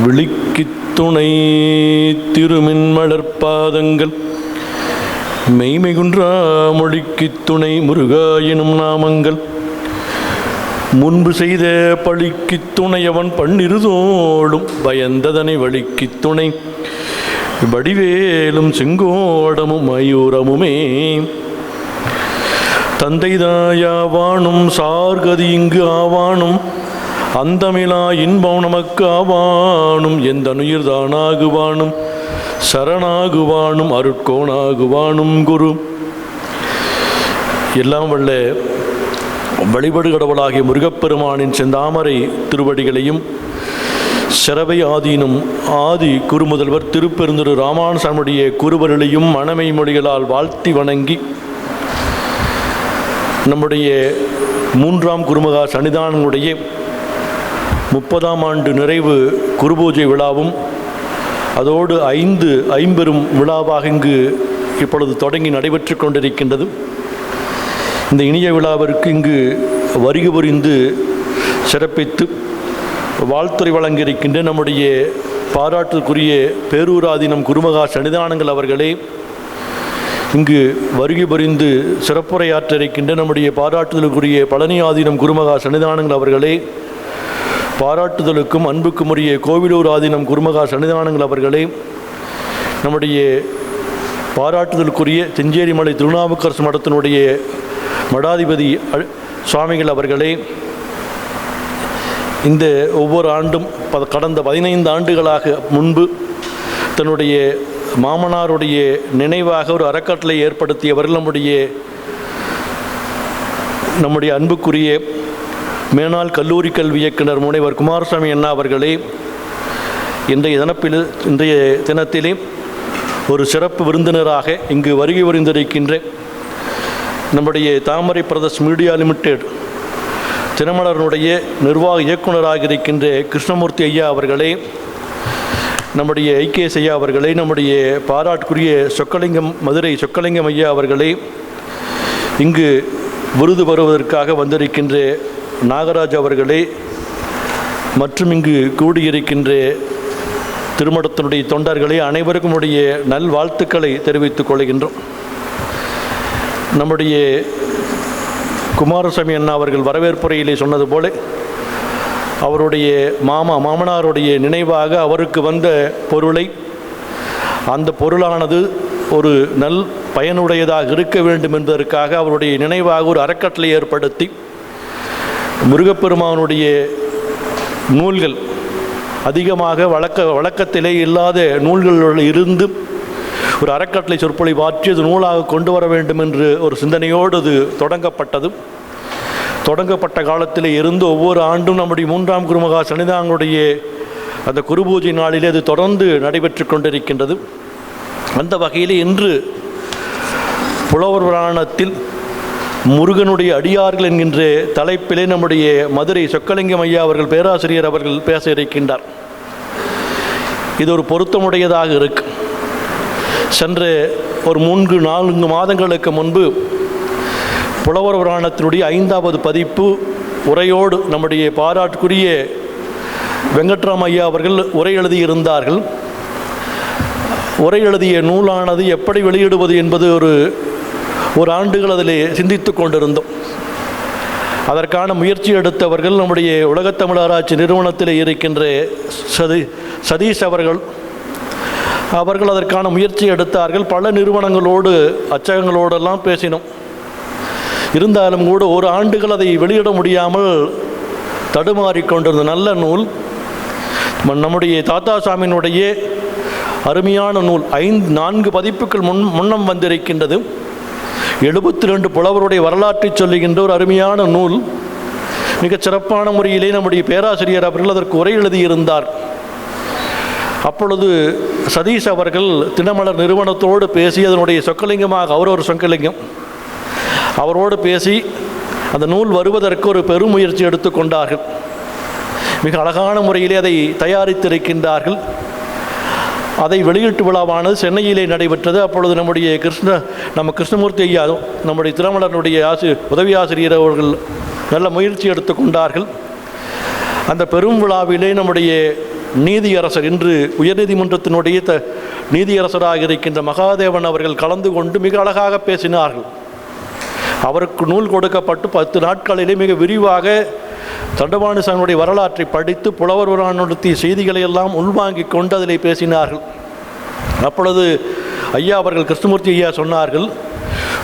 விழிக்குத் துணை திருமின்மலர்பாதங்கள் மெய்மைகுன்றா மொழிக்கு துணை முருகா எனும் நாமங்கள். முன்பு செய்த பழிக்குத் துணையவன் பண்ணிருதோடும் பயந்ததனை வழிக்குத் துணை வடிவேலும் செங்கோடமும் மயூரமுமே. தந்தைதாயாவானும் சார்கதி இங்கு ஆவானும். அந்தமிழா இன்பம் நமக்கு ஆவானும் எந்த நுயிர்தானாகுவானும் சரணாகுவானும் அருட்கோணாகுவானும் குரு. எல்லாம் வல்ல வழிபடு கடவுளாகிய முருகப்பெருமானின் செந்தாமரை திருவடிகளையும் சிறவை ஆதீனும் ஆதி குருமுதல்வர் திருப்பெருந்துரு ராமானுசாமியுடைய குருவருளையும் மணமை மொழிகளால் வாழ்த்தி வணங்கி நம்முடைய மூன்றாம் குருமகா சன்னிதானங்களுடைய முப்பதாம் ஆண்டு நிறைவு குருபூஜை விழாவும் அதோடு ஐந்து ஐம்பெரும் விழாவாக இங்கு இப்பொழுது தொடங்கி நடைபெற்று கொண்டிருக்கின்றது. இந்த இனிய விழாவிற்கு இங்கு வருகை புரிந்து சிறப்பித்து வாழ்த்துறை வழங்கியிருக்கின்ற நம்முடைய பாராட்டுக்குரிய பேரூராதீனம் குருமகா சன்னிதானங்கள் அவர்களே இங்கு வருகை புரிந்து சிறப்புரையாற்ற இருக்கின்ற நம்முடைய பாராட்டுதலுக்குரிய பழனி ஆதீனம் குருமகா சன்னிதானங்கள் அவர்களே பாராட்டுதலுக்கும் அன்புக்கும் உரிய கோவிலூர் ஆதீனம் குருமகா சன்னிதானங்கள் அவர்களே நம்முடைய பாராட்டுதலுக்குரிய செஞ்சேரிமலை திருநாவுக்கரசு மடத்தினுடைய மடாதிபதி சுவாமிகள் அவர்களே இந்த ஒவ்வொரு ஆண்டும் ப- கடந்த பதினைந்து ஆண்டுகளாக முன்பு தன்னுடைய மாமனாருடைய நினைவாக ஒரு அறக்கட்டளை ஏற்படுத்தியவர்கள் நம்முடைய நம்முடைய அன்புக்குரிய மேனாள் கல்லூரி கல்வி இயக்குனர் முனைவர் குமாரசாமி அண்ணா அவர்களே இன்றைய தினப்பில் இன்றைய தினத்திலே ஒரு சிறப்பு விருந்தினராக இங்கு வருகை புரிந்திருக்கின்ற நம்முடைய தாமரை பிரதர்ஸ் மீடியா லிமிடெட் தினமலரனுடைய நிர்வாக இயக்குனராக இருக்கின்ற கிருஷ்ணமூர்த்தி ஐயா அவர்களே நம்முடைய ஐக்கியஸ் ஐயா அவர்களே நம்முடைய பாராட்டுக்குரிய சொக்கலிங்கம் மதுரை சொக்கலிங்கம் ஐயா அவர்களே இங்கு விருது பெறுவதற்காக வந்திருக்கின்ற நாகராஜ் அவர்களே மற்றும் இங்கு கூடியிருக்கின்ற திருமணத்தினுடைய தொண்டர்களே அனைவருக்கும் உடைய நல்வாழ்த்துக்களை தெரிவித்துக் கொள்கின்றோம். நம்முடைய குமாரசாமி அண்ணா அவர்கள் வரவேற்புரையிலே சொன்னது போல அவருடைய மாமா மாமனாருடைய நினைவாக அவருக்கு வந்த பொருளை அந்த பொருளானது ஒரு நல் பயனுடையதாக இருக்க வேண்டும் என்பதற்காக அவருடைய நினைவாக ஒரு அறக்கட்டளை ஏற்படுத்தி முருகப்பெருமானுடைய நூல்கள் அதிகமாக வழக்க வழக்கத்திலே இல்லாத நூல்களில் இருந்து ஒரு அறக்கட்டளை சொற்பொழி மாற்றி அது நூலாக கொண்டு வர வேண்டும் என்று ஒரு சிந்தனையோடு அது தொடங்கப்பட்டது. தொடங்கப்பட்ட காலத்தில் இருந்து ஒவ்வொரு ஆண்டும் நம்முடைய மூன்றாம் குருமகா சனிதாங்களுடைய அந்த குருபூஜை நாளிலே அது தொடர்ந்து நடைபெற்று கொண்டிருக்கின்றது. அந்த வகையிலே இன்று புலவர் புராணத்தில் முருகனுடைய அடியார்கள் என்கின்ற தலைப்பிலே நம்முடைய மதுரை சொக்கலிங்கம் ஐயா அவர்கள் பேராசிரியர் அவர்கள் பேச இருக்கின்றார். இது ஒரு பொருத்தமுடையதாக இருக்கு. சென்ற ஒரு மூன்று நான்கு மாதங்களுக்கு முன்பு புலவர் புராணத்தினுடைய ஐந்தாவது பதிப்பு உரையோடு நம்முடைய பாராட்டுக்குரிய வெங்கட்ராம் ஐயா அவர்கள் உரை எழுதியிருந்தார்கள். உரை எழுதிய நூலானது எப்படி வெளியிடுவது என்பது ஒரு ஒரு ஆண்டுகள் அதிலே சிந்தித்து கொண்டிருந்தோம். அதற்கான முயற்சி எடுத்தவர்கள் நம்முடைய உலகத்தமிழ் ஆராய்ச்சி நிறுவனத்தில் இருக்கின்ற சதி சதீஷ் அவர்கள். அவர்கள் அதற்கான முயற்சி எடுத்தார்கள். பல நிறுவனங்களோடு அச்சகங்களோடெல்லாம் பேசினோம். இருந்தாலும் கூட ஒரு ஆண்டுகள் அதை வெளியிட முடியாமல் தடுமாறிக்கொண்டிருந்த நல்ல நூல் நம்முடைய தாத்தா சாமியினுடைய அருமையான நூல் ஐந்து நான்கு பதிப்புகள் முன் முன்னம் வந்திருக்கின்றது. எழுபத்தி ரெண்டு புலவருடைய வரலாற்றை சொல்லுகின்ற ஒரு அருமையான நூல். மிகச் சிறப்பான முறையிலே நம்முடைய பேராசிரியர் அவர்கள் அதற்கு உரை எழுதியிருந்தார். அப்பொழுது சதீஷ் அவர்கள் தினமலர் நிறுவனத்தோடு பேசி அதனுடைய சொக்கலிங்கமாக அவர் ஒரு சொக்கலிங்கம். அவரோடு பேசி அந்த நூல் வருவதற்கு ஒரு பெருமுயற்சி எடுத்துக்கொண்டார்கள் மிக அழகான முறையிலே அதை தயாரித்திருக்கின்றார்கள். அதை வெளியீட்டு விழாவானது சென்னையிலே நடைபெற்றது. அப்பொழுது நம்முடைய கிருஷ்ண நம்ம கிருஷ்ணமூர்த்தி ஐயா நம்முடைய திருமலனுடைய ஆசி உதவி ஆசிரியர் அவர்கள் நல்ல முயற்சி எடுத்துக்கொண்டார்கள் அந்த பெரும் விழாவிலே நம்முடைய நீதியரசர் இன்று உயர்நீதிமன்றத்தினுடைய த நீதியரசராக இருக்கின்ற மகாதேவன் அவர்கள் கலந்து கொண்டு மிக அழகாக பேசினார்கள். அவருக்கு நூல் கொடுக்கப்பட்டு பத்து நாட்களிலே மிக விரிவாக தண்டபாணிசாமியுடைய வரலாற்றை படித்து புலவர் புராணத்திய செய்திகளை எல்லாம் உள்வாங்கிக் கொண்டு அதிலே பேசினார்கள். அப்பொழுது ஐயா அவர்கள் கிருஷ்ணமூர்த்தி ஐயா சொன்னார்கள்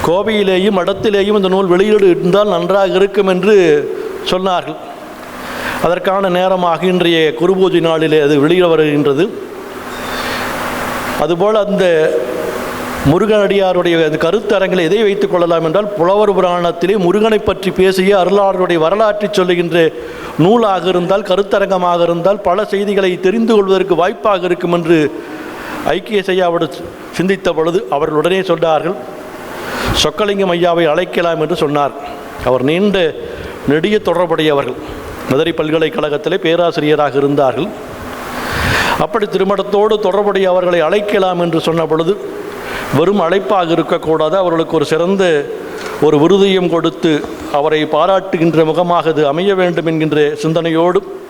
கோவையிலேயும் மடத்திலேயும் இந்த நூல் வெளியீடு இருந்தால் நன்றாக இருக்கும் என்று சொன்னார்கள். அதற்கான நேரமாக இன்றைய குருபூஜை நாளிலே அது வெளியிட வருகின்றது. அதுபோல் அந்த முருகனடியாருடைய கருத்தரங்கில் எதை வைத்துக் கொள்ளலாம் என்றால் புலவர் புராணத்திலே முருகனை பற்றி பேசிய அருளாளருடைய வரலாற்றை சொல்லுகின்ற நூலாக இருந்தால் கருத்தரங்கமாக இருந்தால் பல செய்திகளை தெரிந்து கொள்வதற்கு வாய்ப்பாக இருக்கும் என்று ஐக்கிய செய்யாவோடு சிந்தித்த பொழுது அவர்கள் உடனே சொன்னார்கள் சொக்கலிங்கம் ஐயாவை அழைக்கலாம் என்று சொன்னார். அவர் நீண்ட நெடிய தொடர்புடையவர்கள். மதுரை பல்கலைக்கழகத்திலே பேராசிரியராக இருந்தார்கள். அப்படி திருமணத்தோடு தொடர்புடைய அவர்களை அழைக்கலாம் என்று சொன்ன பொழுது வெறும் அழைப்பாக இருக்கக்கூடாது. அவர்களுக்கு ஒரு சிறந்த ஒரு விருதையும் கொடுத்து அவரை பாராட்டுகின்ற முகமாக அது அமைய வேண்டும் என்கின்ற சிந்தனையோடு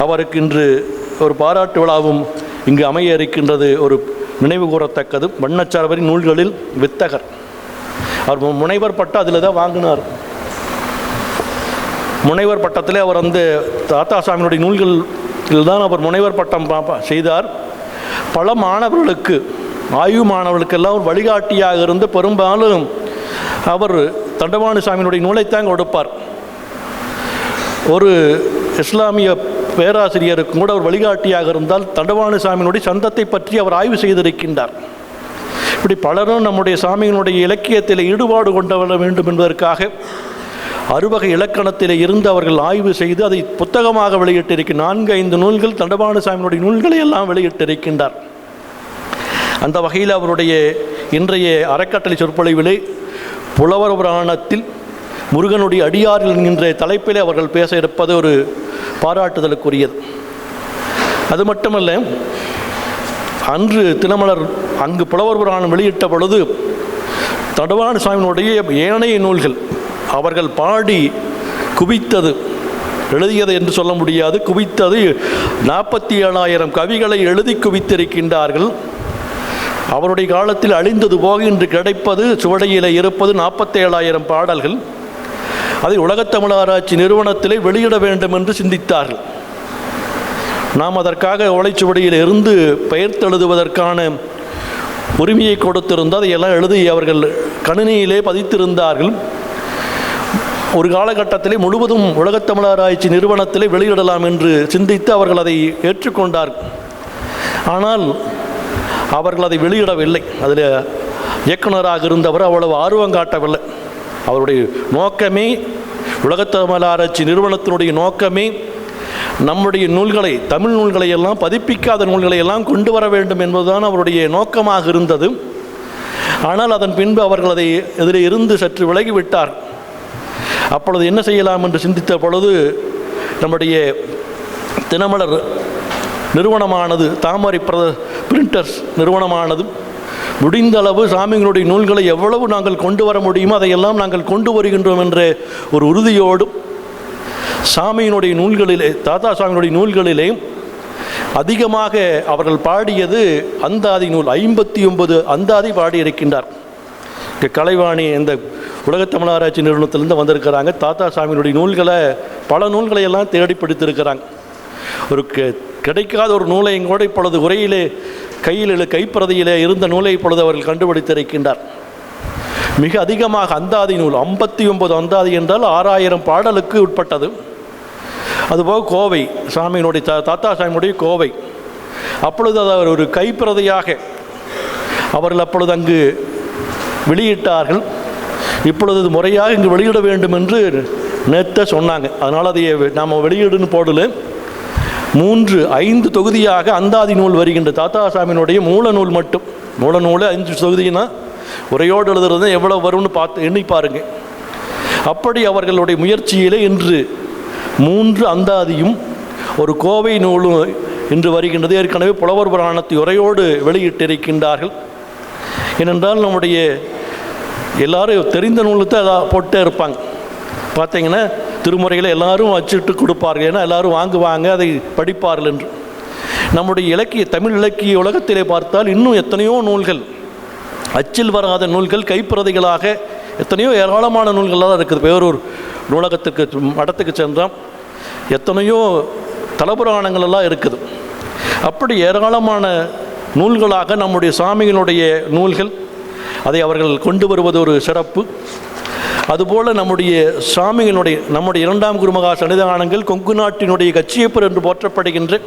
அவருக்கு இன்று ஒரு பாராட்டு விழாவும் இங்கு அமைய இருக்கின்றது. ஒரு நினைவு கூறத்தக்கது. வண்ணச்சார்வரின் நூல்களில் வித்தகர். அவர் மு- முனைவர் பட்டம் அதில் தான் வாங்கினார். முனைவர் பட்டத்திலே அவர் வந்து தாத்தாசாமியினுடைய நூல்களில் தான் அவர் முனைவர் பட்டம் செய்தார். பல மாணவர்களுக்கு ஆயுமானவர்களுக்கெல்லாம் ஒரு வழிகாட்டியாக இருந்து பெரும்பாலும் அவர் தண்டவாணி சாமியினுடைய நூலைத்தான் கொடுப்பார் ஒரு இஸ்லாமிய பேராசிரியருக்கும் கூட ஒரு வழிகாட்டியாக இருந்தால் தண்டவாணி சாமியினுடைய சந்தத்தை பற்றி அவர் ஆய்வு செய்திருக்கின்றார். இப்படி பலரும் நம்முடைய சாமியினுடைய இலக்கியத்தில் ஈடுபாடு கொண்டு வேண்டும் என்பதற்காக அறுவகை இலக்கணத்தில் இருந்து அவர்கள் ஆய்வு செய்து அதை புத்தகமாக வெளியிட்டிருக்கிறார் நான்கு ஐந்து நூல்கள் தண்டபாணி சாமியினுடைய நூல்களை எல்லாம் வெளியிட்டிருக்கின்றார். அந்த வகையில் அவருடைய இன்றைய அறக்கட்டளை சொற்பொழிவிலே புலவர் புராணத்தில் முருகனுடைய அடியார்கள் என்கின்ற தலைப்பிலே அவர்கள் பேச இருப்பது ஒரு பாராட்டுதலுக்குரியது. அது மட்டுமல்ல அன்று தினமலர் அங்கு புலவர் புராணம் வெளியிட்ட பொழுது தடவான சுவாமியினுடைய ஏனைய நூல்கள் அவர்கள் பாடி குவித்தது எழுதியது என்று சொல்ல முடியாது. குவித்தது நாற்பத்தி ஏழாயிரம் கவிகளை எழுதி குவித்திருக்கின்றார்கள். அவருடைய காலத்தில் அழிந்தது போக இன்று கிடைப்பது சுவடையில் இருப்பது நாற்பத்தேழாயிரம் பாடல்கள். அதை உலகத்தமிழ் ஆராய்ச்சி நிறுவனத்திலே வெளியிட வேண்டும் என்று சிந்தித்தார்கள். நாம் அதற்காக ஓலைச்சுவடியில் இருந்து பெயர்த்தெழுதுவதற்கான உரிமையை கொடுத்திருந்தால் அதையெல்லாம் எழுதி அவர்கள் கணினியிலே பதித்திருந்தார்கள். ஒரு காலகட்டத்திலே முழுவதும் உலகத்தமிழ் ஆராய்ச்சி நிறுவனத்திலே வெளியிடலாம் என்று சிந்தித்து அவர்கள் அதை ஏற்றுக்கொண்டார் ஆனால் அவர்கள் அதை வெளியிடவில்லை. அதில் இயக்குனராக இருந்தவர் அவ்வளவு ஆர்வம் காட்டவில்லை. அவருடைய நோக்கமே உலகத்தமிழ் ஆராய்ச்சி நிறுவனத்தினுடைய நோக்கமே நம்முடைய நூல்களை தமிழ் நூல்களை எல்லாம் பதிப்பிக்காத நூல்களை எல்லாம் கொண்டு வர வேண்டும் என்பதுதான் அவருடைய நோக்கமாக இருந்தது. ஆனால் அதன் பின்பு அவர்கள் அதை எதிரில் இருந்து சற்று விலகிவிட்டார். அப்பொழுது என்ன செய்யலாம் என்று சிந்தித்த பொழுது நம்முடைய தினமலர் நிறுவனமானது தாமரை பிரத பிரிண்டர்ஸ் நிறுவனமானதும் முடிந்த அளவு சாமிகளுடைய நூல்களை எவ்வளவு நாங்கள் கொண்டு வர முடியுமோ அதையெல்லாம் நாங்கள் கொண்டு வருகின்றோம் என்ற ஒரு உறுதியோடும் சாமியினுடைய நூல்களிலே தாத்தா சாமியினுடைய நூல்களிலே அதிகமாக அவர்கள் பாடியது அந்தாதி நூல் ஐம்பத்தி ஒன்பது அந்தாதி பாடியிருக்கின்றார். இங்கே கலைவாணி இந்த உலகத்தமிழ் ஆராய்ச்சி நிறுவனத்திலேருந்து வந்திருக்கிறாங்க. தாத்தா சாமியினுடைய நூல்களை பல நூல்களை எல்லாம் தேடி பிடித்திருக்கிறாங்க. ஒரு கெ- கிடைக்காத ஒரு நூலை கூட இப்பொழுது உரையிலே கையில் கைப்பிரதியிலே இருந்த நூலை இப்பொழுது அவர்கள் கண்டுபிடித்திருக்கின்றார். மிக அதிகமாக அந்தாதி நூல் ஐம்பத்தி ஒன்பது அந்தாதி என்றால் ஆறாயிரம் பாடலுக்கு உட்பட்டது. அதுபோக கோவை சாமியினுடைய தா தாத்தா சாமியினுடைய கோவை. அப்பொழுது அது அவர் ஒரு கைப்பிரதியாக அவர்கள் அப்பொழுது அங்கு வெளியிட்டார்கள். இப்பொழுது முறையாக இங்கு வெளியிட வேண்டும் என்று நேற்று சொன்னாங்க. அதனால் அதை நாம் வெளியிடுன்னு போடல. மூன்று ஐந்து தொகுதியாக அந்தாதி நூல் வருகின்ற தாத்தாசாமியினுடைய மூல நூல் மட்டும். மூல நூல் அஞ்சு தொகுதினா உரையோடு எழுதுறது எவ்வளோ வரும்னு பார்த்து எண்ணி பாருங்க. அப்படி அவர்களுடைய முயற்சியிலே இன்று மூன்று அந்தாதியும் ஒரு கோவை நூலும் இன்று வருகின்றது. ஏற்கனவே புலவர் புராணத்தை உரையோடு வெளியிட்டிருக்கின்றார்கள். ஏனென்றால் நம்முடைய எல்லாரும் தெரிந்த நூலத்தை போட்டே இருப்பாங்க. பார்த்தீங்கன்னா திருமுறையில் எல்லாரும் வச்சுட்டு கொடுப்பார்கள். ஏன்னா எல்லாரும் வாங்குவாங்க அதை படிப்பார்கள் என்று. நம்முடைய இலக்கிய தமிழ் இலக்கிய உலகத்திலே பார்த்தால் இன்னும் எத்தனையோ நூல்கள் அச்சில் வராத நூல்கள் கைப்பிரதிகளாக எத்தனையோ ஏராளமான நூல்கள்லாம் இருக்குது. பேரூர் நூலகத்துக்கு மடத்துக்கு சென்றால் எத்தனையோ தலபுராணங்களெல்லாம் இருக்குது. அப்படி ஏராளமான நூல்களாக நம்முடைய சாமியினுடைய நூல்கள் அதை அவர்கள் கொண்டு வருவது ஒரு சிறப்பு. அதுபோல் நம்முடைய சாமியினுடைய நம்முடைய இரண்டாம் குருமகா சன்னிதானங்கள் கொங்கு நாட்டினுடைய கச்சியப்பர் என்று போற்றப்படுகின்ற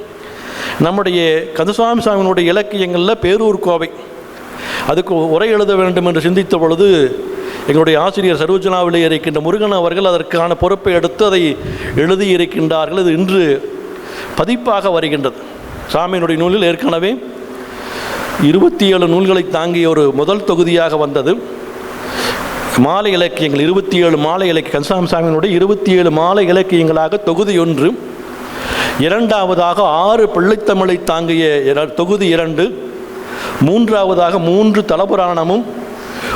நம்முடைய கந்தசுவாமி சாமியினுடைய இலக்கியங்களில் பேரூர் கோவை. அதுக்கு உரை எழுத வேண்டும் என்று சிந்தித்த பொழுது எங்களுடைய ஆசிரியர் சரோஜனாவிலே இருக்கின்ற முருகன் அவர்கள் அதற்கான பொறுப்பை எடுத்து அதை எழுதியிருக்கின்றார்கள் இது இன்று பதிப்பாக வருகின்றது. சாமியினுடைய நூலில் ஏற்கனவே இருபத்தி ஏழு நூல்களை தாங்கிய ஒரு முதல் தொகுதியாக வந்தது. மாலை இலக்கியங்கள் இருபத்தி ஏழு மாலை இலக்கிய கன்சாமி சாமியினுடைய இருபத்தி ஏழு மாலை இலக்கியங்களாக தொகுதி ஒன்று. இரண்டாவதாக ஆறு பிள்ளைத்தமிழை தாங்கிய இர- தொகுதி இரண்டு. மூன்றாவதாக மூன்று தலபுராணமும்.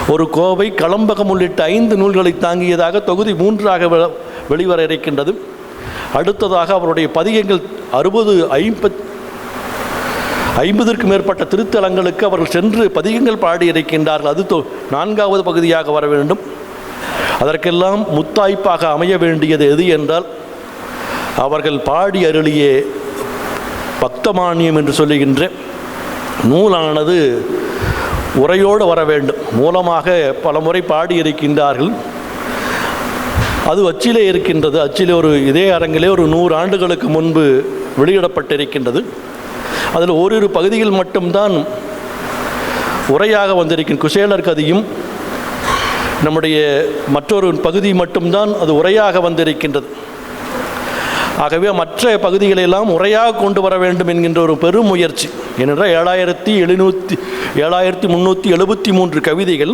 ஒரு கோவை களம்பகம் உள்ளிட்ட ஐந்து நூல்களை தாங்கியதாக தொகுதி மூன்றாக வெ- வெளிவர இருக்கின்றது. அடுத்ததாக அவருடைய பதிகங்கள் அறுபது ஐம்பத் ஐம்பதற்கும் மேற்பட்ட திருத்தலங்களுக்கு அவர்கள் சென்று பதிகங்கள் பாடியிருக்கின்றார்கள். அது தொ- நான்காவது பகுதியாக வர வேண்டும். அதற்கெல்லாம் முத்தாய்ப்பாக அமைய வேண்டியது எது என்றால் அவர்கள் பாடி அருளிய பக்தமானியம் என்று சொல்லுகின்ற நூலானது உரையோடு வர வேண்டும். மூலமாக பலமுறை பாடியிருக்கின்றார்கள். அது அச்சிலே இருக்கின்றது. அச்சிலே ஒரு இதே அரங்கிலே ஒரு நூறு ஆண்டுகளுக்கு முன்பு வெளியிடப்பட்டிருக்கின்றது. அதில் ஓரிரு பகுதிகள் மட்டும்தான் உரையாக வந்திருக்கும் குசேலர் கதியும் நம்முடைய மற்றொரு பகுதி மட்டும்தான் அது உரையாக வந்திருக்கின்றது. ஆகவே மற்ற பகுதிகளெல்லாம் உரையாக கொண்டு வர வேண்டும் என்கின்ற ஒரு பெரும் முயற்சி. ஏனென்றால் ஏழாயிரத்தி எழுநூற்றி ஏழாயிரத்தி முந்நூற்றி எழுபத்தி மூன்று கவிதைகள்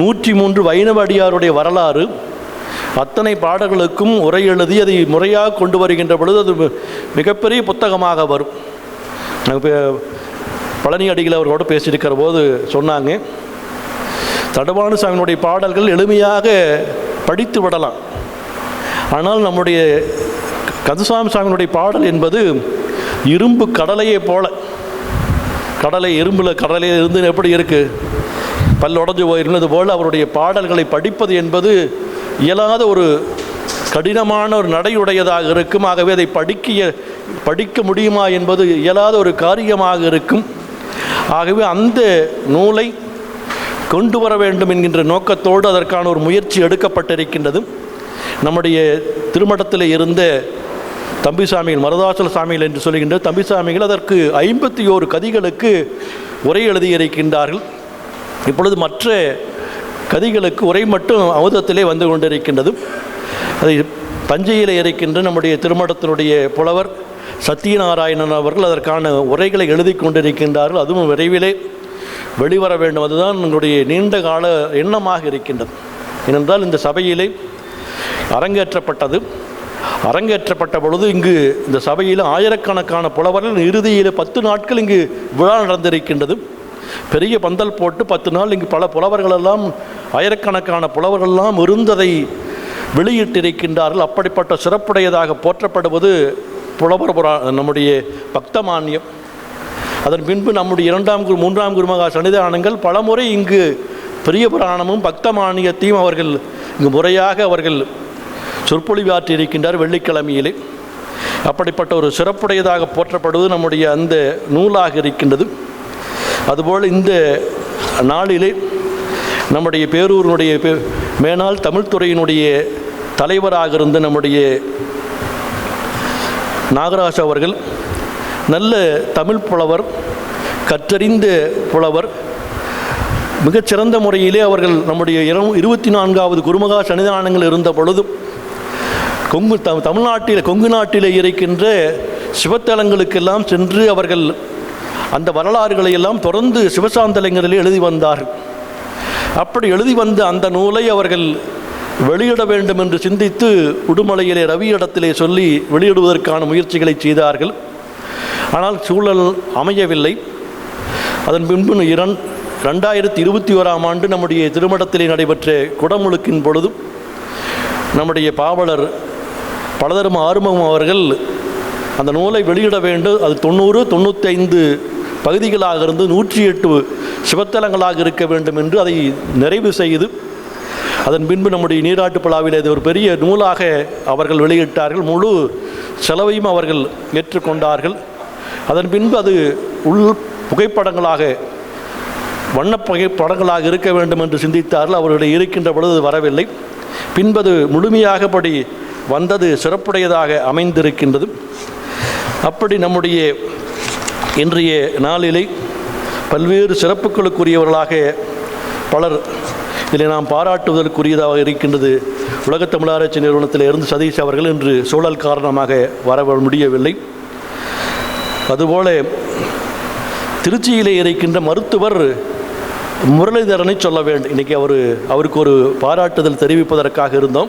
நூற்றி மூன்று வைணவ அடியாருடைய வரலாறு அத்தனை பாடல்களுக்கும் உரை எழுதி அதை முறையாக கொண்டு வருகின்ற பொழுது அது மிகப்பெரிய புத்தகமாக வரும். நாங்கள் பழனி அடிகள் அவர்களோடு பேசியிருக்கிற போது சொன்னாங்க தடவானு சாமியினுடைய பாடல்கள் எளிமையாக படித்து விடலாம். ஆனால் நம்முடைய கந்தசாமி சாமியினுடைய பாடல் என்பது இரும்பு கடலையே போல. கடலை இரும்பில் கடலையில் இருந்து எப்படி இருக்குது பல் உடஞ்சு போயிருந்தது போல் அவருடைய பாடல்களை படிப்பது என்பது இயலாத ஒரு கடினமான ஒரு நடையுடையதாக இருக்கும் ஆகவே அதை படிக்க படிக்க முடியுமா என்பது இயலாத ஒரு காரியமாக இருக்கும். ஆகவே அந்த நூலை கொண்டு வர வேண்டும் என்கின்ற நோக்கத்தோடு அதற்கான ஒரு முயற்சி எடுக்கப்பட்டிருக்கின்றது. நம்முடைய திருமணத்தில் இருந்த தம்பிசாமிகள் மருதாசல சாமிகள் என்று சொல்கின்ற தம்பிசாமிகள் அதற்கு ஐம்பத்தி ஓரு கதிகளுக்கு உரை எழுதியிருக்கின்றார்கள். இப்பொழுது மற்ற கதிகளுக்கு உரை மட்டும் அமுதத்திலே வந்து கொண்டிருக்கின்றது. அதை தஞ்சையில் இருக்கின்ற நம்முடைய திருமணத்தினுடைய புலவர் சத்யநாராயணன் அவர்கள் அதற்கான உரைகளை எழுதி கொண்டிருக்கின்றார்கள். அதுவும் விரைவிலே வெளிவர வேண்டும். அதுதான் எங்களுடைய நீண்ட கால எண்ணமாக இருக்கின்றது. ஏனென்றால் இந்த சபையிலே அரங்கேற்றப்பட்டது. அரங்கேற்றப்பட்ட பொழுது இங்கு இந்த சபையில் ஆயிரக்கணக்கான புலவர்கள் இறுதியில் பத்து நாட்கள் இங்கு விழா நடந்திருக்கின்றது. பெரிய பந்தல் போட்டு பத்து நாள் இங்கு பல புலவர்களெல்லாம் ஆயிரக்கணக்கான புலவர்களெல்லாம் இருந்ததை வெளியிட்டிருக்கின்றார்கள். அப்படிப்பட்ட சிறப்புடையதாக போற்றப்படுவது புலவர் புரா நம்முடைய பக்தமானியம். அதன் பின்பு நம்முடைய இரண்டாம் குரு மூன்றாம் குருமகா சன்னிதானங்கள் பலமுறை இங்கு பெரிய புராணமும் பக்தமானியத்தையும் அவர்கள் இங்கு முறையாக அவர்கள் சொற்பொழிவாற்றி இருக்கின்றார் வெள்ளிக்கிழமையிலே. அப்படிப்பட்ட ஒரு சிறப்புடையதாக போற்றப்படுவது நம்முடைய அந்த நூலாக இருக்கின்றது. அதுபோல் இந்த நாளிலே நம்முடைய பேரூரினுடைய மேனால் தமிழ்துறையினுடைய தலைவராக இருந்த நம்முடைய நாகராஜ் அவர்கள் நல்ல தமிழ் புலவர் கற்றறிந்த புலவர். மிகச்சிறந்த முறையிலே அவர்கள் நம்முடைய இரவு இருபத்தி நான்காவது குருமகா சன்னிதானங்கள் இருந்த பொழுதும் கொங்கு த தமிழ்நாட்டில் கொங்கு நாட்டிலே இருக்கின்ற சிவத்தலங்களுக்கெல்லாம் சென்று அவர்கள் அந்த வரலாறுகளை எல்லாம் தொடர்ந்து சிவசாந்தலங்களில் எழுதி வந்தார்கள். அப்படி எழுதி வந்த அந்த நூலை அவர்கள் வெளியிட வேண்டும் என்று சிந்தித்து உடுமலையிலே ரவி இடத்திலே சொல்லி வெளியிடுவதற்கான முயற்சிகளை செய்தார்கள். ஆனால் சூழல் அமையவில்லை. அதன் பின்பு இரண் ரெண்டாயிரத்தி இருபத்தி ஓராம் ஆண்டு நம்முடைய திருமணத்திலே நடைபெற்ற குடமுழுக்கின் பொழுதும் நம்முடைய பாவலர் பலதரும் ஆறுமுகம் அவர்கள் அந்த நூலை வெளியிட வேண்டும். அது தொண்ணூறு தொண்ணூற்றி ஐந்து பகுதிகளாக இருந்து நூற்றி எட்டு சிவத்தலங்களாக இருக்க வேண்டும் என்று அதை நிறைவு செய்து அதன் பின்பு நம்முடைய நீராட்டு பழாவில் இது ஒரு பெரிய நூலாக அவர்கள் வெளியிட்டார்கள். முழு செலவையும் அவர்கள் ஏற்றுக்கொண்டார்கள். அதன் பின்பு அது உள் புகைப்படங்களாக வண்ணப்பகை புகைப்படங்களாக இருக்க வேண்டும் என்று சிந்தித்தார்கள். அவர்களை இருக்கின்ற பொழுது வரவில்லை. பின்பது முழுமையாகபடி வந்தது சிறப்புடையதாக அமைந்திருக்கின்றது. அப்படி நம்முடைய இன்றைய நாளிலே பல்வேறு சிறப்புகளுக்குரியவர்களாக பலர் இதில் நாம் பாராட்டுவதற்குரியதாக இருக்கின்றது. உலகத் தமிழாராய்ச்சி நிறுவனத்தில் இருந்து சதீஷ் அவர்கள் இன்று சூழல் காரணமாக வர முடியவில்லை. அதுபோல திருச்சியிலே இருக்கின்ற மருத்துவர் முரளிதரனை சொல்ல வேண்டும் இன்றைக்கி அவர் அவருக்கு ஒரு பாராட்டுதல் தெரிவிப்பதற்காக இருந்தோம்.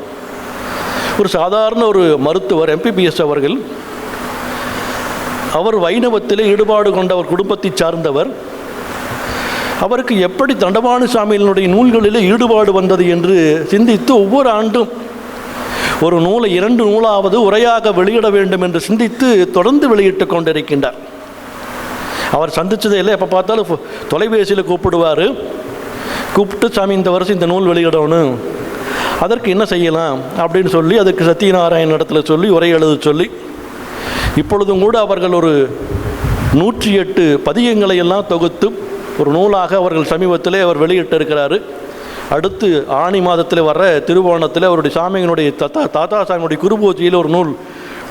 ஒரு சாதாரண ஒரு மருத்துவர் எம்பிபிஎஸ் அவர்கள் அவர் வைணவத்திலே ஈடுபாடு கொண்ட ஒரு குடும்பத்தை சார்ந்தவர். அவருக்கு எப்படி தண்டபாணி சாமியினுடைய நூல்களிலே ஈடுபாடு வந்தது என்று சிந்தித்து ஒவ்வொரு ஆண்டும் ஒரு நூலை இரண்டு நூலாவது உரையாக வெளியிட வேண்டும் என்று சிந்தித்து தொடர்ந்து வெளியிட்டு கொண்டிருக்கின்றார். அவர் சந்தித்ததே இல்லை. எப்போ பார்த்தாலும் தொலைபேசியில் கூப்பிடுவார். கூப்பிட்டு சாமி இந்த வருஷம் இந்த நூல் வெளியிடணும். அதற்கு என்ன செய்யலாம்? அப்படின்னு சொல்லி அதுக்கு சத்யநாராயண இடத்துல சொல்லி உரை எழுத சொல்லி இப்பொழுதும் கூட அவர்கள் ஒரு நூற்றி எட்டு பதியங்களை எல்லாம் தொகுத்து ஒரு நூலாக அவர்கள் சமீபத்திலே அவர் வெளியிட்டிருக்கிறாரு. அடுத்து ஆணி மாதத்தில் வர்ற திருவோணத்தில் அவருடைய சாமியினுடைய தாத்தா தாத்தா சாமியினுடைய குருபூஜையில் ஒரு நூல்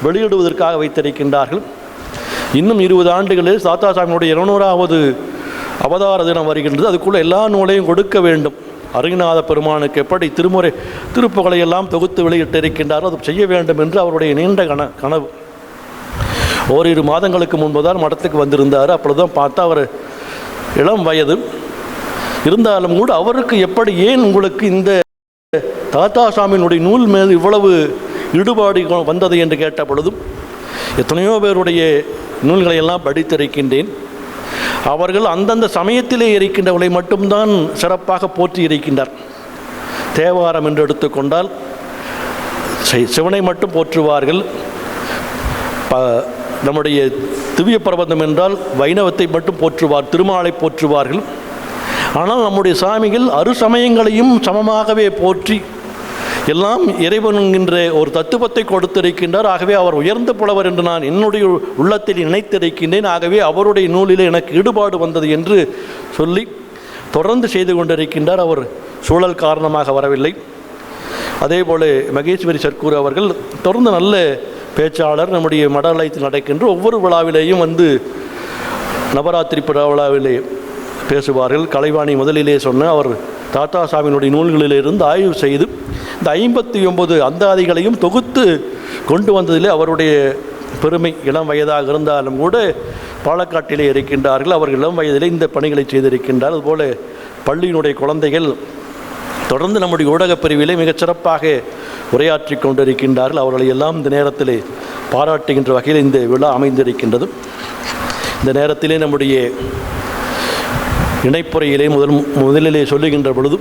வெளியிடுவதற்காக வைத்திருக்கின்றார்கள். இன்னும் இருபது ஆண்டுகளில் தாத்தா சாமியினுடைய இருநூறாவது அவதார தினம் வருகின்றது. அதுக்குள்ளே எல்லா நூலையும் கொடுக்க வேண்டும். அருகிநாத பெருமானுக்கு எப்படி திருமுறை திருப்புகளை எல்லாம் தொகுத்து வெளியிட்டிருக்கின்றாரோ அது செய்ய வேண்டும் என்று அவருடைய நீண்ட கன கனவு. ஓரிரு மாதங்களுக்கு முன்பு தான் மடத்துக்கு வந்திருந்தார். அப்பொழுதுதான் பார்த்தா அவர் இளம் வயது இருந்தாலும் கூட அவருக்கு எப்படி ஏன் உங்களுக்கு இந்த தாத்தா சாமியினுடைய நூல் மேல் இவ்வளவு ஈடுபாடு கொ- வந்தது என்று கேட்ட பொழுதும் எத்தனையோ பேருடைய நூல்களை எல்லாம் படித்திருக்கின்றேன். அவர்கள் அந்தந்த சமயத்திலே இருக்கின்றவர்களை மட்டும்தான் சிறப்பாக போற்றி இருக்கின்றார். தேவாரம் என்று எடுத்துக்கொண்டால் சிவனை மட்டும் போற்றுவார்கள். ப நம்முடைய திவ்ய பிரபந்தம் என்றால் வைணவத்தை மட்டும் போற்றுவார் திருமாலை போற்றுவார்கள். ஆனால் நம்முடைய சாமிகள் அரு சமயங்களையும் சமமாகவே போற்றி எல்லாம் இறைவன் என்கின்ற ஒரு தத்துவத்தை கொடுத்திருக்கின்றார். ஆகவே அவர் உயர்ந்த புலவர் என்று நான் என்னுடைய உள்ளத்தில் நினைத்திருக்கின்றேன். ஆகவே அவருடைய நூலிலே எனக்கு ஈடுபாடு வந்தது என்று சொல்லி தொடர்ந்து செய்து கொண்டிருக்கின்றார். அவர் சூழல் காரணமாக வரவில்லை. அதே போல் மகேஸ்வரி சர்க்கூர் அவர்கள் தொடர்ந்து நல்ல பேச்சாளர் நம்முடைய மடாலயத்தில் நடக்கின்ற ஒவ்வொரு விழாவிலேயும் வந்து நவராத்திரி விழாவிலே பேசுவார்கள். கலைவாணி முதலிலே சொன்ன அவர் தாத்தா சாமியினுடைய நூல்களிலிருந்து ஆய்வு செய்து இந்த ஐம்பத்தி ஒன்பது அந்தாதிகளையும் தொகுத்து கொண்டு வந்ததிலே அவருடைய பெருமை இளம் வயதாக இருந்தாலும் கூட பாலக்காட்டிலே இருக்கின்றார்கள். அவர்கள் இளம் வயதிலே இந்த பணிகளை செய்திருக்கின்றார். அதுபோல பள்ளியினுடைய குழந்தைகள் தொடர்ந்து நம்முடைய ஊடகப் பிரிவிலே மிகச்சிறப்பாக உரையாற்றி கொண்டிருக்கின்றார்கள். அவர்களை எல்லாம் இந்த நேரத்திலே பாராட்டுகின்ற வகையில் இந்த விழா அமைந்திருக்கின்றது. இந்த நேரத்திலே நம்முடைய இணைப்புறையிலே முதல் முதலிலே சொல்லுகின்ற பொழுது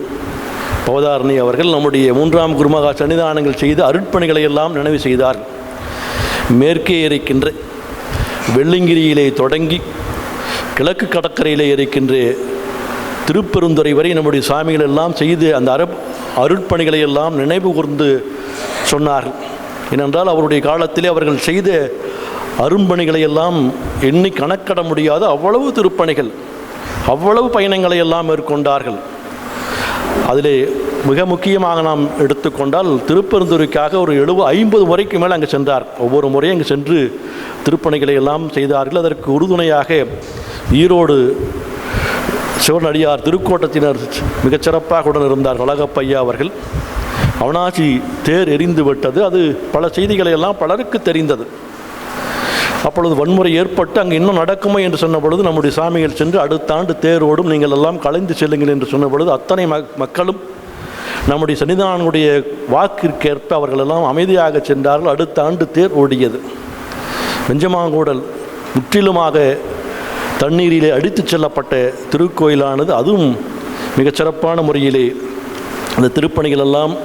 பவதாரணி அவர்கள் நம்முடைய மூன்றாம் குருமகா சன்னிதானங்கள் செய்து அருட்பணிகளை எல்லாம் நினைவு செய்தார் மேற்கே இருக்கின்ற வெள்ளிங்கிரியிலே தொடங்கி கிழக்கு கடற்கரையிலே இருக்கின்ற திருப்பெருந்துறை வரை நம்முடைய சாமிகள் எல்லாம் செய்து அந்த அரு அருட்பணிகளை எல்லாம் நினைவு கூர்ந்து சொன்னார்கள் ஏனென்றால் அவருடைய காலத்திலே அவர்கள் செய்த அரும்பணிகளை எல்லாம் எண்ணி கணக்கிட முடியாத அவ்வளவு திருப்பணிகள் அவ்வளவு பயணங்களை எல்லாம் மேற்கொண்டார்கள். அதிலே மிக முக்கியமாக நாம் எடுத்துக்கொண்டால் திருப்பெருந்துறைக்காக ஒரு எழுபது ஐம்பது முறைக்கு மேல் அங்கே சென்றார். ஒவ்வொரு முறையும் அங்கே சென்று திருப்பணிகளை எல்லாம் செய்தார்கள். அதற்கு உறுதுணையாக ஈரோடு சிவனடியார் திருக்கோட்டத்தினர் மிகச்சிறப்பாக உடன் இருந்தார் அழகப்பையா அவர்கள். அவனாசி தேர் எரிந்து விட்டது. அது பல செய்திகளை எல்லாம் பலருக்கு தெரிந்தது. அப்பொழுது வன்முறை ஏற்பட்டு அங்கே இன்னும் நடக்குமோ என்று சொன்ன பொழுது நம்முடைய சாமிகள் சென்று அடுத்த ஆண்டு தேரோடும் நீங்கள் எல்லாம் கலைந்து செல்லுங்கள் என்று சொன்ன பொழுது அத்தனை மக்களும் நம்முடைய சன்னிதானுடைய வாக்கிற்கேற்ப அவர்கள் எல்லாம் அமைதியாக சென்றார்கள். அடுத்த ஆண்டு தேர் ஓடியது. வெஞ்சமாங்கூடல் முற்றிலுமாக தண்ணீரிலே அடித்துச் செல்லப்பட்ட திருக்கோயிலானது. அதுவும் மிகச்சிறப்பான முறையிலே அந்த திருப்பணிகள் எல்லாம்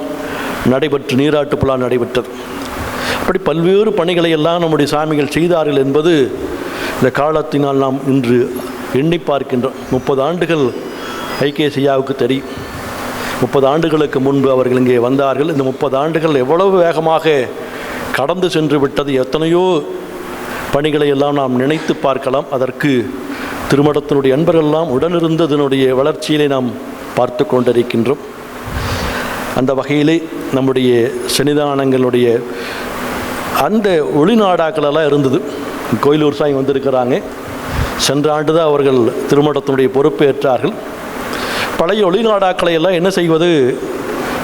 நடைபெற்று நீராட்டு விழா நடைபெற்றது. அப்படி பல்வேறு பணிகளை எல்லாம் நம்முடைய சாமிகள் செய்தார்கள் என்பது இந்த காலத்தினால் நாம் இன்று எண்ணி பார்க்கின்றோம். முப்பது ஆண்டுகள் ஐகேசியாவுக்கு தெரியும். முப்பது ஆண்டுகளுக்கு முன்பு அவர்கள் இங்கே வந்தார்கள். இந்த முப்பது ஆண்டுகள் எவ்வளவு வேகமாக கடந்து சென்று விட்டது எத்தனையோ பணிகளை எல்லாம் நாம் நினைத்து பார்க்கலாம். அதற்கு திருமணத்தினுடைய அன்பர்களெல்லாம் உடனிருந்ததனுடைய வளர்ச்சியிலே நாம் பார்த்து கொண்டிருக்கின்றோம். அந்த வகையிலே நம்முடைய சன்னிதானங்களுடைய அந்த ஒளிநாடாக்களெல்லாம் இருந்தது. கோயிலூர் சாமி வந்திருக்கிறாங்க. சென்ற ஆண்டு தான் அவர்கள் திருமணத்தினுடைய பொறுப்பேற்றார்கள். பழைய ஒளிநாடாக்களை எல்லாம் என்ன செய்வது?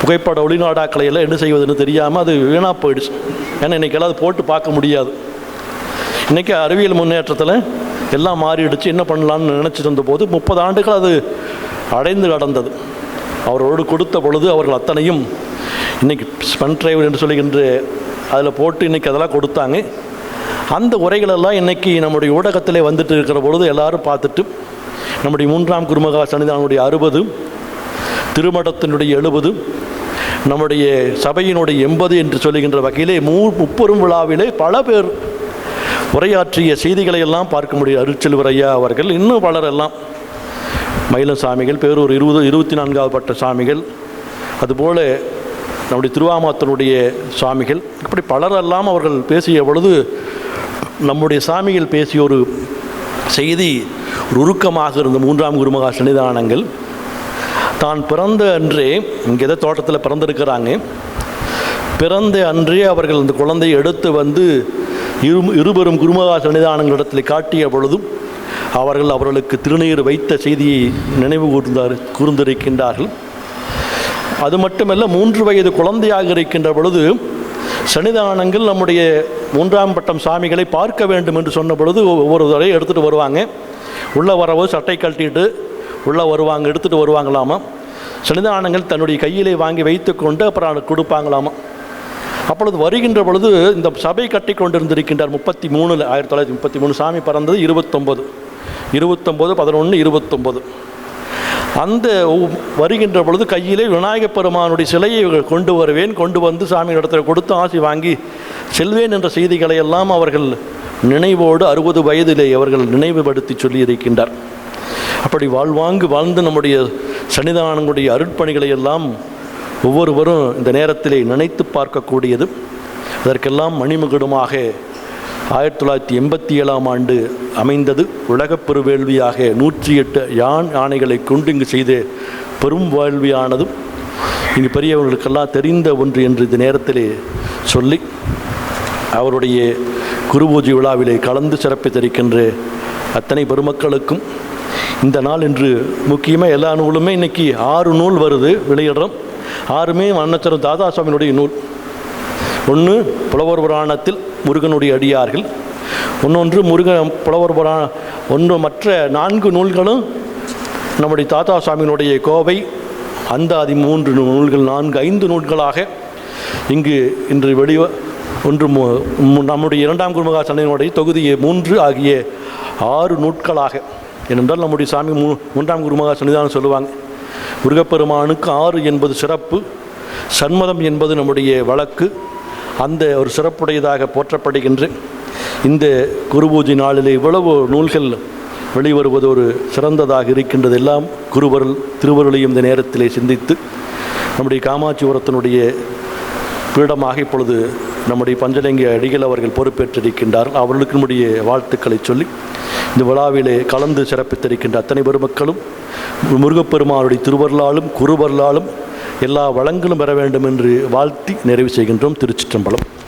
புகைப்பட ஒளிநாடாக்களை எல்லாம் என்ன செய்வதுன்னு தெரியாமல் அது வீணாக போயிடுச்சு. ஏன்னா இன்றைக்கெல்லாம் அது போட்டு பார்க்க முடியாது. இன்றைக்கி அறிவியல் முன்னேற்றத்தில் எல்லாம் மாறிடுச்சு. என்ன பண்ணலான்னு நினச்சிட்டு இருந்தபோது முப்பது ஆண்டுகள் அது அடைந்து கடந்தது அவரோடு கொடுத்த பொழுது அவர்கள் அத்தனையும் இன்றைக்கி ஸ்பன் டிரைவர் என்று சொல்லுகின்ற அதில் போட்டு இன்றைக்கி அதெல்லாம் கொடுத்தாங்க. அந்த உரைகளெல்லாம் இன்றைக்கி நம்முடைய ஊடகத்திலே வந்துட்டு இருக்கிற பொழுது எல்லாரும் பார்த்துட்டு நம்முடைய மூன்றாம் குருமகா சன்னிதானுடைய அறுபது திருமடத்தினுடைய எழுபது நம்முடைய சபையினுடைய எண்பது என்று சொல்லுகின்ற வகையிலே மூ முப்பெரும் விழாவிலே பல பேர் உரையாற்றிய செய்திகளை எல்லாம் பார்க்க முடியும். அருட்செல்வரையா அவர்கள் இன்னும் பலரெல்லாம் மயிலம் சாமிகள் பேரூர் இருபது இருபத்தி நான்காவது பட்ட சாமிகள் அதுபோல் நம்முடைய திருவாமாத்தனுடைய சாமிகள் இப்படி பலரெல்லாம் அவர்கள் பேசிய பொழுது நம்முடைய சாமிகள் பேசிய ஒரு செய்தி ஒரு உருக்கமாக இருந்த மூன்றாம் குருமகா சன்னிதானங்கள். தான் பிறந்த அன்றே இங்கே ஏதோ தோட்டத்தில் பிறந்திருக்கிறாங்க. பிறந்த அன்றே அவர்கள் அந்த குழந்தையை எடுத்து வந்து இரு இருபெரும் குருமகா சன்னிதானங்களிடத்தில் காட்டிய பொழுதும் அவர்கள் அவர்களுக்கு திருநீர் வைத்த செய்தியை நினைவு கூர்ந்தார் கூர்ந்திருக்கின்றார்கள். அது மட்டுமல்ல மூன்று வயது குழந்தையாக இருக்கின்ற பொழுது சன்னிதானங்கள் நம்முடைய மூன்றாம் பட்டம் சாமிகளை பார்க்க வேண்டும் என்று சொன்ன பொழுது ஒவ்வொரு தடையும் எடுத்துகிட்டு வருவாங்க. உள்ளே வரவோ சட்டை கழட்டிட்டு உள்ளே வருவாங்க எடுத்துகிட்டு வருவாங்களாமா? சன்னிதானங்கள் தன்னுடைய கையிலே வாங்கி வைத்துக்கொண்டு அப்புறம் கொடுப்பாங்களாமா? அப்பொழுது வருகின்ற பொழுது இந்த சபை கட்டி கொண்டிருந்திருக்கின்றார் முப்பத்தி மூணில் ஆயிரத்தி தொள்ளாயிரத்தி முப்பத்தி மூணு சாமி பிறந்தது இருபத்தொம்பது. இருபத்தொம்பது பதினொன்று இருபத்தொம்பது. அந்த வருகின்ற பொழுது கையிலே விநாயகப் பெருமானுடைய சிலையை கொண்டு வருவேன் கொண்டு வந்து சாமி இடத்துல கொடுத்து ஆசி வாங்கி செல்வேன் என்ற செய்திகளை எல்லாம் அவர்கள் நினைவோடு அறுபது வயதிலே அவர்கள் நினைவுபடுத்தி சொல்லியிருக்கின்றார். அப்படி வாழ்வாங்கு வாழ்ந்து நம்முடைய சன்னிதானங்களுடைய அருட்பணிகளை எல்லாம் ஒவ்வொருவரும் இந்த நேரத்திலே நினைத்து பார்க்கக்கூடியது. அதற்கெல்லாம் மணிமகுடமாக ஆயிரத்தி தொள்ளாயிரத்தி எண்பத்தி ஏழாம் ஆண்டு அமைந்தது உலகப் பெருவேள்வியாக நூற்றி எட்டு யான் யானைகளை கொண்டு இங்கு செய்த பெரும் வேள்வியானதும் இனி பெரியவர்களுக்கெல்லாம் தெரிந்த ஒன்று என்று இந்த நேரத்திலே சொல்லி அவருடைய குருபூஜை விழாவிலே கலந்து சிறப்பித்திருக்கின்ற அத்தனை பெருமக்களுக்கும் இந்த நாள் இன்று முக்கியமாக எல்லா நூலுமே இன்னைக்கு ஆறு நூல் வருது வெளியிடுறோம். ஆறுமே அன்னச்சரம் தாதாசாமியினுடைய நூல். ஒன்று புலவர் புராணத்தில் முருகனுடைய அடியார்கள். இன்னொன்று முருகன் புலவர் புராண ஒன்று மற்ற நான்கு நூல்களும் நம்முடைய தாத்தா சாமியினுடைய கோவை அந்தாதி மூன்று நூல்கள் நான்கு ஐந்து நூல்களாக இங்கு இன்று வெளி ஒன்று மு- மு- நம்முடைய இரண்டாம் குருமகா சண்டையினுடைய தொகுதியை மூன்று ஆகிய ஆறு நூட்களாக ஏனென்றால் நம்முடைய சாமி மூ மூன்றாம் குருமகா சன்னிதானம் சொல்லுவாங்க. முருகப்பெருமானுக்கு ஆறு என்பது சிறப்பு சண்மதம் என்பது நம்முடைய வழக்கு அந்த ஒரு சிறப்புடையதாக போற்றப்படுகின்ற இந்த குருபூஜை நாளிலே இவ்வளவு நூல்கள் வெளிவருவது ஒரு சிறந்ததாக இருக்கின்றது எல்லாம் குருவருள் திருவருளையும் இந்த நேரத்திலே சிந்தித்து நம்முடைய காமாட்சிபுரத்தினுடைய பீடமாக இப்பொழுது நம்முடைய பஞ்சலிங்க அடிகள் அவர்கள் பொறுப்பேற்றிருக்கின்றார்கள். அவர்களுக்கு நம்முடைய வாழ்த்துக்களை சொல்லி இந்த விழாவிலே கலந்து சிறப்பித்திருக்கின்ற அத்தனை பெருமக்களும் முருகப்பெருமானுடைய திருவருளாலும் குருவருளாலும் எல்லா வளங்களும் பெற வேண்டும் என்று வாழ்த்தி நிறைவு செய்கின்றோம் திருச்சிற்றம்பலம்.